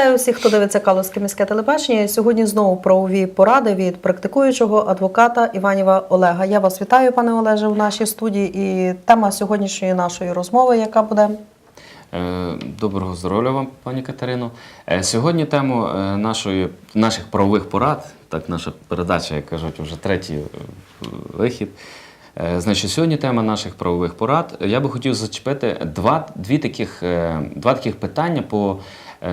Вітаю усіх, хто дивиться Калузьке міське телебачення. Сьогодні знову правові поради від практикуючого адвоката Іванєва Олега. Я вас вітаю, пане Олеже, в нашій студії. І тема сьогоднішньої нашої розмови, яка буде Е, Доброго здоров'я вам, пані Катерино. Е, Сьогодні тему е, нашої, наших правових порад, так наша передача, як кажуть, вже третій вихід. Значить, сьогодні тема наших правових порад. Я би хотів зачепити два, дві таких, два таких питання по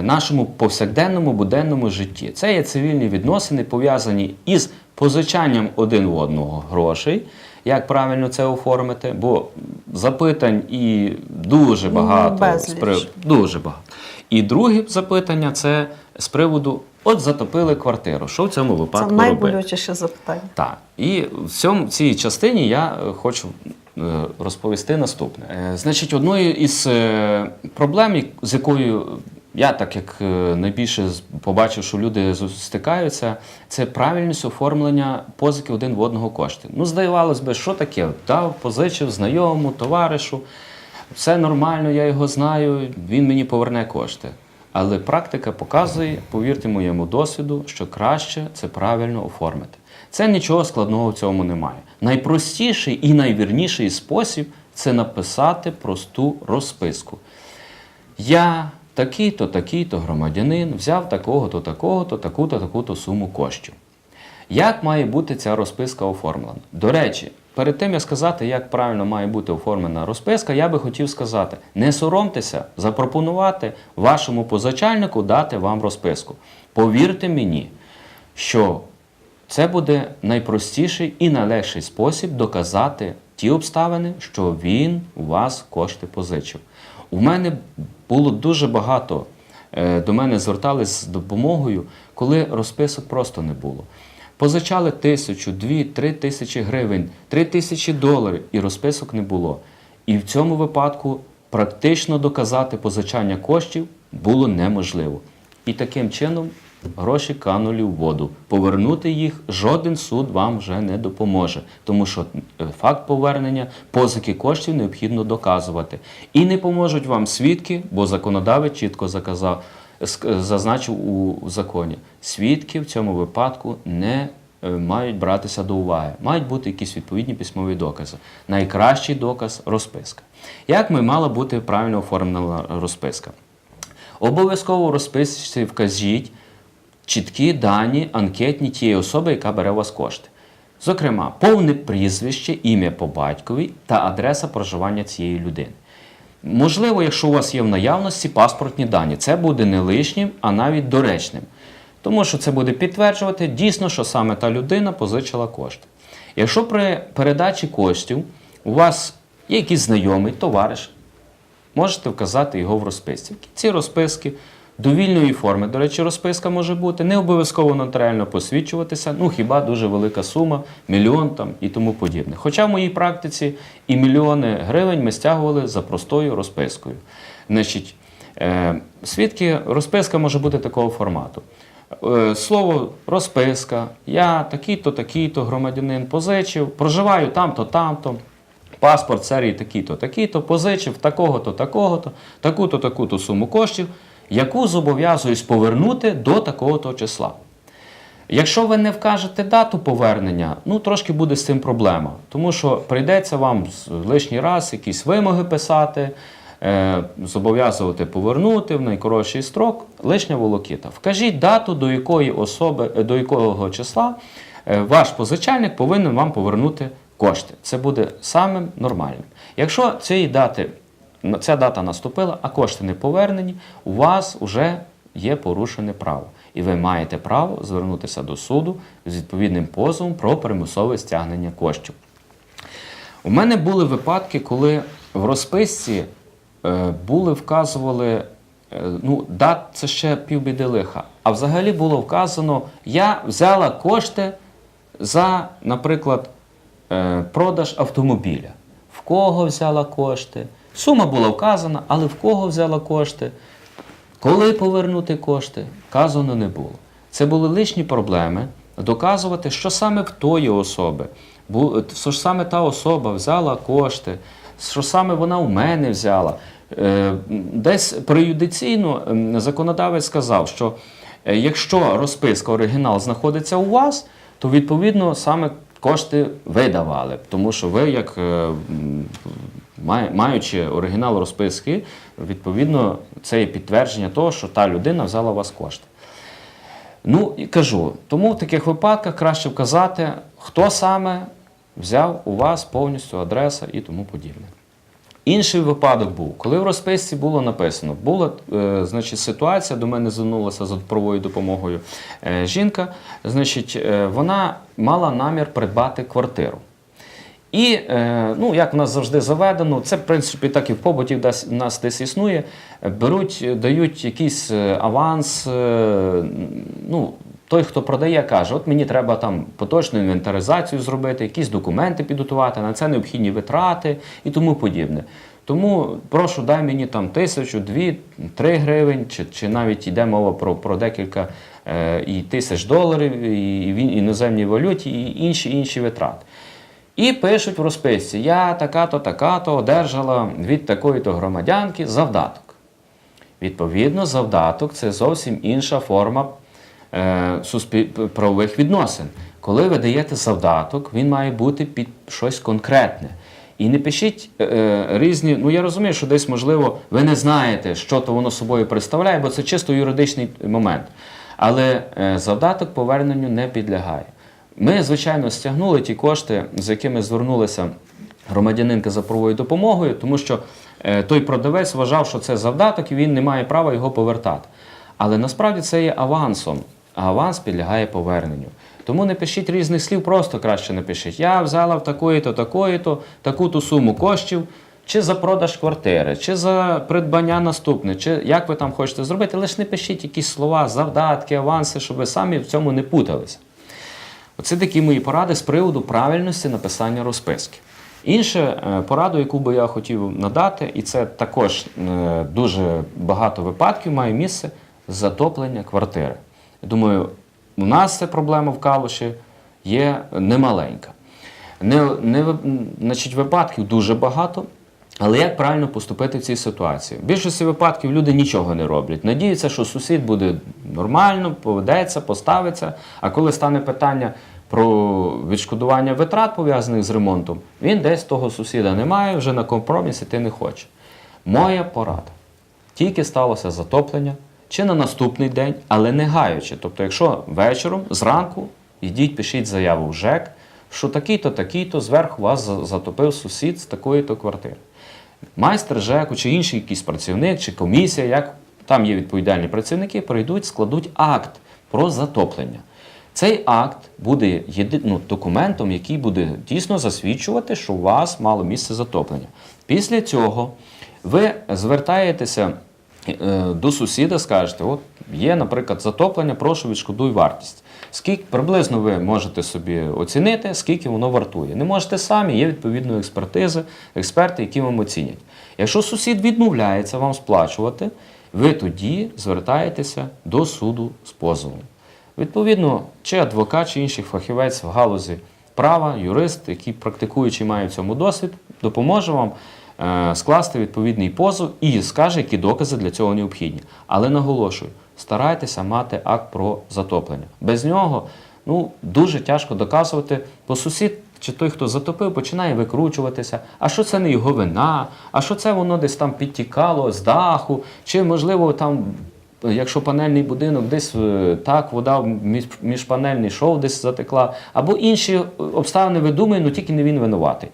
нашому повсякденному буденному житті. Це є цивільні відносини, пов'язані із позичанням один в одного грошей. Як правильно це оформити? Бо запитань і дуже багато з дуже багато. І друге запитання це з приводу: от затопили квартиру. Що в цьому це випадку робити? найболючіше запитання. Так. І в цьому цій частині я е, хочу е, розповісти наступне. Е, Значить, одною із е, проблем, з якою я, так як е, найбільше побачив, що люди стикаються, це правильність оформлення позики один в одного кошти. Ну, здавалось би, що таке? Дав, позичив знайомому, товаришу. Все нормально, я його знаю, він мені поверне кошти. Але практика показує, повірте моєму досвіду, що краще це правильно оформити. Це нічого складного в цьому немає. Найпростіший і найвірніший спосіб це написати просту розписку. Я такий-то, такий-то громадянин взяв такого-то, такого-то, таку-то, таку-то суму коштів. Як має бути ця розписка оформлена? До речі, перед тим як сказати, як правильно має бути оформлена розписка, я би хотів сказати: не соромтеся запропонувати вашому позичальнику дати вам розписку. Повірте мені, що це буде найпростіший і найлегший спосіб доказати ті обставини, що він у вас кошти позичив. У мене було дуже багато, е, до мене звертались з допомогою, коли розписок просто не було. Позичали тисячу, дві, три тисячі гривень, три тисячі доларів, і розписок не було. І в цьому випадку практично доказати позичання коштів було неможливо. І таким чином гроші канулі в воду. Повернути їх жоден суд вам вже не допоможе, тому що е, факт повернення позики коштів необхідно доказувати. І не поможуть вам свідки, бо законодавець чітко заказав, зазначив у законі. Свідки в цьому випадку не е, мають братися до уваги. Мають бути якісь відповідні письмові докази. Найкращий доказ розписка. Як ми мала бути правильно оформлена розписка? Обов'язково розписці вкажіть чіткі дані анкетні тієї особи, яка бере у вас кошти. Зокрема, повне прізвище, ім'я по батькові та адреса проживання цієї людини. Можливо, якщо у вас є в наявності паспортні дані, це буде не лишнім, а навіть доречним. Тому що це буде підтверджувати дійсно, що саме та людина позичила кошти. Якщо при передачі коштів у вас є якийсь знайомий, товариш, можете вказати його в розписці. Кінці розписки довільної форми, до речі, розписка може бути, не обов'язково нотаріально посвідчуватися, ну хіба дуже велика сума, мільйон там і тому подібне. Хоча в моїй практиці і мільйони гривень ми стягували за простою розпискою. Значить, е, свідки, розписка може бути такого формату. Е, Слово розписка, я такий-то, такий-то громадянин позичив, проживаю там-то, там-то. Паспорт серії такий-то, такий-то, позичив такого-то, такого-то, таку-то, таку-то суму коштів, яку зобов'язуюсь повернути до такого-то числа. Якщо ви не вкажете дату повернення, ну трошки буде з цим проблема, тому що прийдеться вам лишній раз якісь вимоги писати, е, зобов'язувати повернути в найкоротший строк, лишня волокіта. Вкажіть дату, до якої особи, е, до якого числа е, ваш позичальник повинен вам повернути кошти. Це буде самим нормальним. Якщо цієї дати, ця дата наступила, а кошти не повернені, у вас вже є порушене право. І ви маєте право звернутися до суду з відповідним позовом про примусове стягнення коштів. У мене були випадки, коли в розписці е, були вказували, е, ну, дат це ще півбіди лиха. А взагалі було вказано, я взяла кошти за, наприклад, е, продаж автомобіля. В кого взяла кошти? Сума була вказана, але в кого взяла кошти? Коли повернути кошти, вказано не було. Це були лишні проблеми доказувати, що саме в тої особи що саме та особа взяла кошти, що саме вона у мене взяла. Е, Десь преюдиційно ем, законодавець сказав, що е, якщо розписка оригінал знаходиться у вас, то відповідно саме кошти ви давали. Тому що ви, як е, маючи оригінал розписки, відповідно, це є підтвердження того, що та людина взяла у вас кошти. Ну і кажу, тому в таких випадках краще вказати, хто саме взяв у вас повністю адреса і тому подібне. Інший випадок був, коли в розписці було написано, була е, значить, ситуація, до мене звернулася за правовою допомогою е, жінка, значить, е, вона мала намір придбати квартиру. І, е, ну, як в нас завжди заведено, це в принципі так і в побуті в нас десь існує. Беруть, дають якийсь е, аванс. е, Ну, той, хто продає, каже: от мені треба там поточну інвентаризацію зробити, якісь документи підготувати, на це необхідні витрати і тому подібне. Тому прошу, дай мені там тисячу, дві, три гривень, чи, чи навіть йде мова про, про декілька е, і тисяч доларів, і в іноземній валюті, і інші інші витрати. І пишуть в розписці: я така-то, така-то одержала від такої-то громадянки завдаток. Відповідно, завдаток це зовсім інша форма е, правових відносин. Коли ви даєте завдаток, він має бути під щось конкретне. І не пишіть е, е, різні. Ну я розумію, що десь, можливо, ви не знаєте, що то воно собою представляє, бо це чисто юридичний момент. Але е, завдаток поверненню не підлягає. Ми, звичайно, стягнули ті кошти, з якими звернулася громадянинка за правовою допомогою, тому що е, той продавець вважав, що це завдаток і він не має права його повертати. Але насправді це є авансом, а аванс підлягає поверненню. Тому не пишіть різних слів, просто краще напишіть. Я взяла в такої-то, такої-то, таку-то суму коштів, чи за продаж квартири, чи за придбання наступне, чи як ви там хочете зробити, лише не пишіть якісь слова, завдатки, аванси, щоб ви самі в цьому не путалися. Оце такі мої поради з приводу правильності написання розписки. Інша е, порада, яку би я хотів надати, і це також е, дуже багато випадків має місце затоплення квартири. Думаю, у нас ця проблема в Калуші є немаленька. Не, не, значить, випадків дуже багато. Але як правильно поступити в цій ситуації? В більшості випадків люди нічого не роблять. Надіються, що сусід буде нормально, поведеться, поставиться. А коли стане питання про відшкодування витрат, пов'язаних з ремонтом, він десь того сусіда немає, вже на компроміс іти не хоче. Моя порада. Тільки сталося затоплення, чи на наступний день, але не гаючи. Тобто, якщо вечором, зранку, йдіть, пишіть заяву в ЖЕК, що такий-то, такий-то зверху вас затопив сусід з такої-то квартири. Майстер ЖЕКу чи інший якийсь працівник, чи комісія, як там є відповідальні працівники, прийдуть, складуть акт про затоплення. Цей акт буде єди... ну, документом, який буде дійсно засвідчувати, що у вас мало місце затоплення. Після цього ви звертаєтеся е, до сусіда, скажете, от є, наприклад, затоплення, прошу відшкодуй вартість. Скільки приблизно ви можете собі оцінити, скільки воно вартує. Не можете самі, є відповідно експертизи, експерти, які вам оцінять. Якщо сусід відмовляється вам сплачувати, ви тоді звертаєтеся до суду з позовом. Відповідно, чи адвокат, чи інший фахівець в галузі права, юрист, який практикуючий має в цьому досвід, допоможе вам е, скласти відповідний позов і скаже, які докази для цього необхідні. Але наголошую, старайтеся мати акт про затоплення. Без нього ну, дуже тяжко доказувати, бо сусід чи той, хто затопив, починає викручуватися. А що це не його вина? А що це воно десь там підтікало з даху? Чи можливо там Якщо панельний будинок десь е, так, вода міжпанельний шов десь затекла, або інші обставини ви думаєте, ну тільки не він винуватий.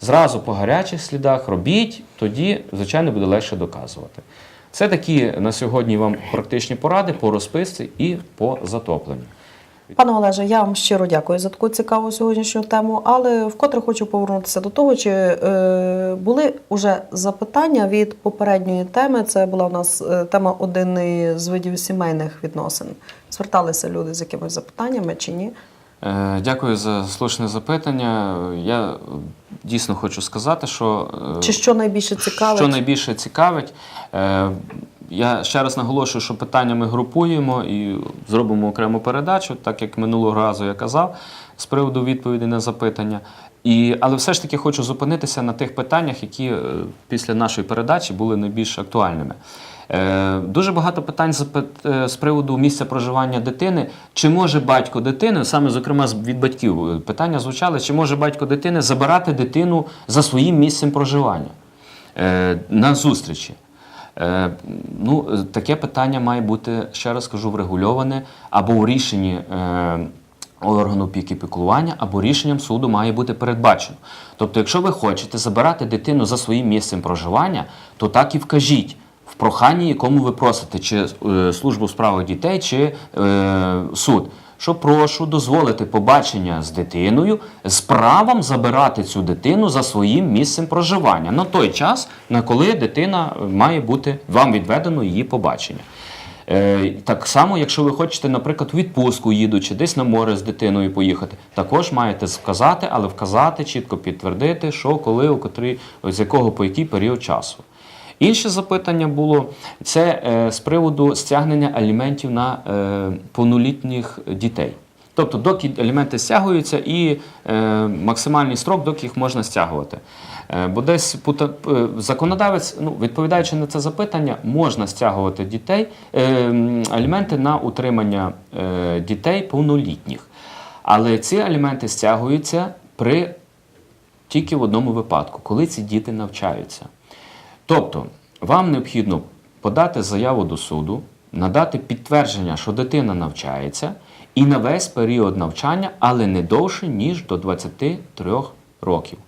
Зразу по гарячих слідах робіть, тоді, звичайно, буде легше доказувати. Це такі на сьогодні вам практичні поради по розписці і по затопленню. Пане Олеже, я вам щиро дякую за таку цікаву сьогоднішню тему, але вкотре хочу повернутися до того, чи е, були уже запитання від попередньої теми. Це була у нас е, тема один з видів сімейних відносин. Зверталися люди з якимись запитаннями чи ні? Е, Дякую за слушне запитання. Я дійсно хочу сказати, що е, Чи що найбільше цікавить? Що найбільше цікавить, е, я ще раз наголошую, що питання ми групуємо і зробимо окрему передачу, так як минулого разу я казав. з приводу відповіді на запитання. І, але все ж таки хочу зупинитися на тих питаннях, які е, після нашої передачі були найбільш актуальними. Е, дуже багато питань е, з приводу місця проживання дитини. Чи може батько дитини, саме зокрема від батьків, е, питання звучали, чи може батько дитини забирати дитину за своїм місцем проживання на зустрічі? Ну, таке питання має бути, ще раз кажу, врегульоване або у рішенні органу опіки піклування, або рішенням суду має бути передбачено. Тобто, якщо ви хочете забирати дитину за своїм місцем проживання, то так і вкажіть в проханні, якому ви просите, чи е, службу у справах дітей, чи е, суд. Що прошу дозволити побачення з дитиною з правом забирати цю дитину за своїм місцем проживання на той час, на коли дитина має бути вам відведено її побачення. Е, так само, якщо ви хочете, наприклад, у відпустку їдучи, десь на море з дитиною поїхати, також маєте вказати, але вказати, чітко підтвердити, що коли, у котрий, з якого по який період часу. Інше запитання було це е, з приводу стягнення аліментів на е, повнолітніх дітей. Тобто, доки аліменти стягуються, і е, максимальний строк, доки їх можна стягувати. Бо десь законодавець, ну, відповідаючи на це запитання, можна стягувати дітей, аліменти на утримання дітей повнолітніх. Але ці аліменти стягуються при тільки в одному випадку, коли ці діти навчаються. Тобто, вам необхідно подати заяву до суду, надати підтвердження, що дитина навчається, і на весь період навчання, але не довше, ніж до 23 років.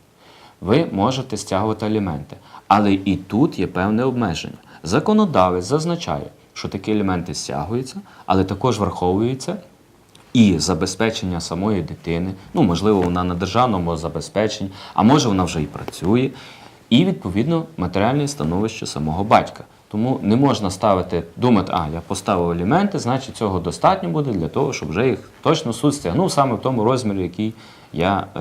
Ви можете стягувати аліменти. Але і тут є певне обмеження. Законодавець зазначає, що такі аліменти стягуються, але також враховуються і забезпечення самої дитини. Ну, можливо, вона на державному забезпеченні, а може вона вже і працює, і відповідно матеріальне становище самого батька. Тому не можна ставити, думати, а я поставив аліменти, значить цього достатньо буде для того, щоб вже їх точно суд стягнув саме в тому розмірі, який я е,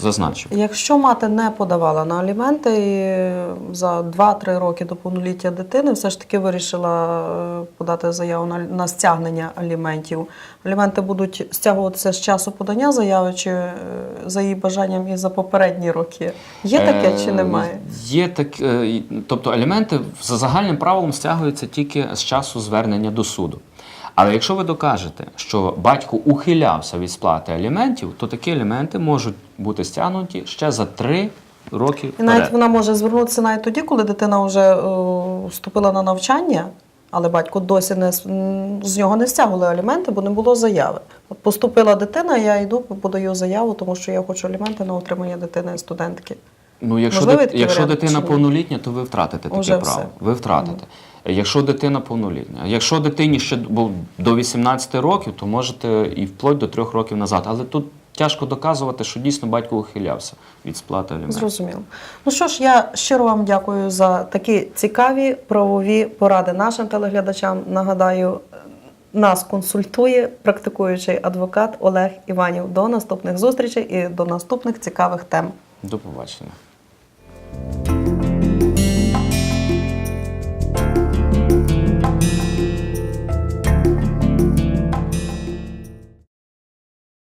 зазначив. Якщо мати не подавала на аліменти і за 2-3 роки до повноліття дитини, все ж таки вирішила е, подати заяву на, на стягнення аліментів. Аліменти будуть стягуватися з часу подання заяви чи е, за її бажанням і за попередні роки. Є таке чи Е, немає? Є так, е, тобто аліменти за загальним правилом стягуються тільки з часу звернення до суду. Але якщо ви докажете, що батько ухилявся від сплати аліментів, то такі аліменти можуть бути стягнуті ще за три роки. І навіть вперед. вона може звернутися навіть тоді, коли дитина вже е, вступила на навчання, але батько досі не з нього не стягували аліменти, бо не було заяви. От поступила дитина, я йду, подаю заяву, тому що я хочу аліменти на утримання дитини студентки. Ну, якщо, Можливий дит- якщо варіант дитина повнолітня, то ви втратите таке Уже право. все. Ви втратите. Якщо дитина повнолітня. Якщо дитині ще до 18 років, то можете і вплоть до 3 років назад. Але тут тяжко доказувати, що дійсно батько ухилявся від сплати аліментів. Зрозуміло. Ну що ж, я щиро вам дякую за такі цікаві правові поради нашим телеглядачам. Нагадаю, нас консультує практикуючий адвокат Олег Іванів. До наступних зустрічей і до наступних цікавих тем. До побачення.